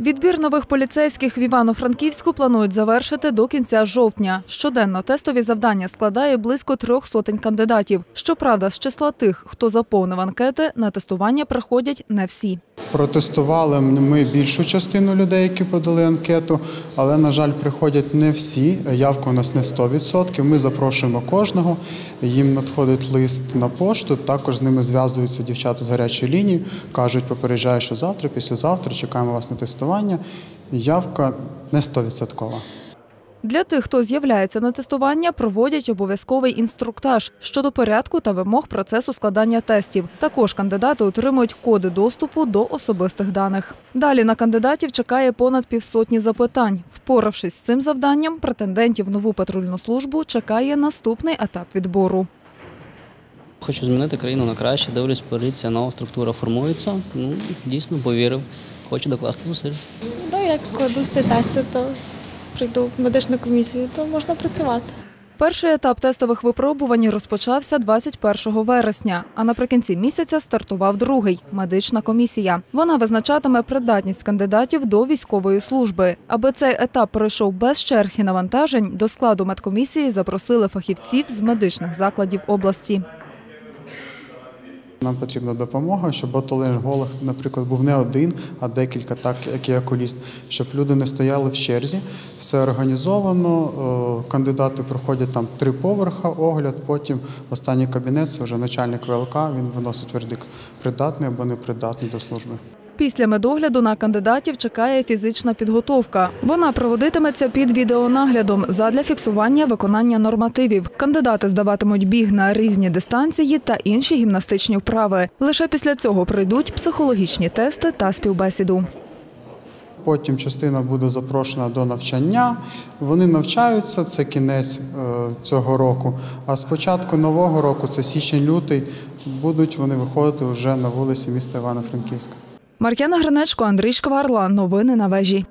Відбір нових поліцейських в Івано-Франківську планують завершити до кінця жовтня. Щоденно тестові завдання складає близько трьох сотень кандидатів. Щоправда, з числа тих, хто заповнив анкети, на тестування приходять не всі. Протестували ми більшу частину людей, які подали анкету, але, на жаль, приходять не всі. Явка у нас не 100%. Ми запрошуємо кожного. Їм надходить лист на пошту. Також з ними зв'язуються дівчата з гарячої лінії, кажуть, попереджаю, що завтра, післязавтра чекаємо вас на тестування. Явка не 100%. Для тих, хто з'являється на тестування, проводять обов'язковий інструктаж щодо порядку та вимог процесу складання тестів. Також кандидати отримують коди доступу до особистих даних. Далі на кандидатів чекає понад півсотні запитань. Впоравшись з цим завданням, претендентів нову патрульну службу чекає наступний етап відбору. Хочу змінити країну на краще. Дивлюсь, поліція, нова структура формується. Ну, дійсно повірив. Хочу докласти зусиль. Ну, як складу всі тести, то прийду в медичну комісію, то можна працювати. Перший етап тестових випробувань розпочався 21 вересня, а наприкінці місяця стартував другий медична комісія. Вона визначатиме придатність кандидатів до військової служби. Аби цей етап пройшов без черг і навантажень, до складу медкомісії запросили фахівців з медичних закладів області. Нам потрібна допомога, щоб отоларинголог, наприклад, був не один, а декілька, так як і окуліст, щоб люди не стояли в черзі. Все організовано. е, Кандидати проходять там три поверха, огляд. Потім останній кабінет це вже начальник ВЛК. Він виносить вердикт придатний або непридатний до служби. Після медогляду на кандидатів чекає фізична підготовка. Вона проводитиметься під відеонаглядом задля фіксування виконання нормативів. Кандидати здаватимуть біг на різні дистанції та інші гімнастичні вправи. Лише після цього пройдуть психологічні тести та співбесіду. Потім частина буде запрошена до навчання. Вони навчаються, це кінець е, цього року. А з початку нового року, це січень-лютий, будуть вони виходити вже на вулиці міста Івано-Франківська. Мар'яна Гринечко, Андрій Шкварла. Новини на вежі.